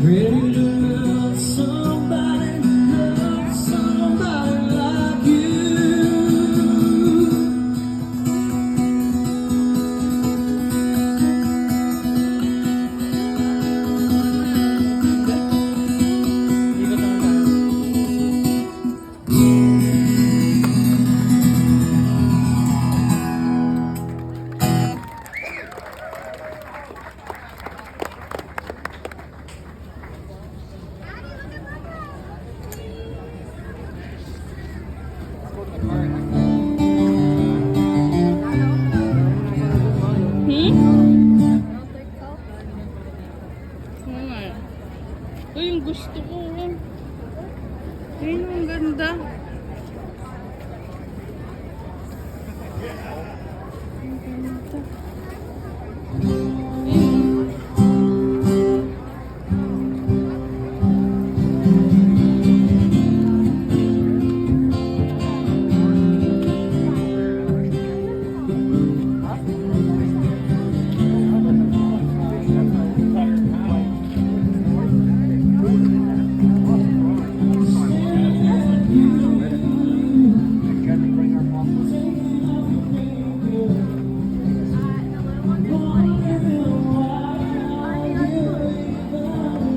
Pretty little song nga. Uy, yung gusto ko. Ayun, ang ganda.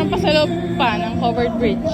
Meron pa sa loob pa ng covered bridge.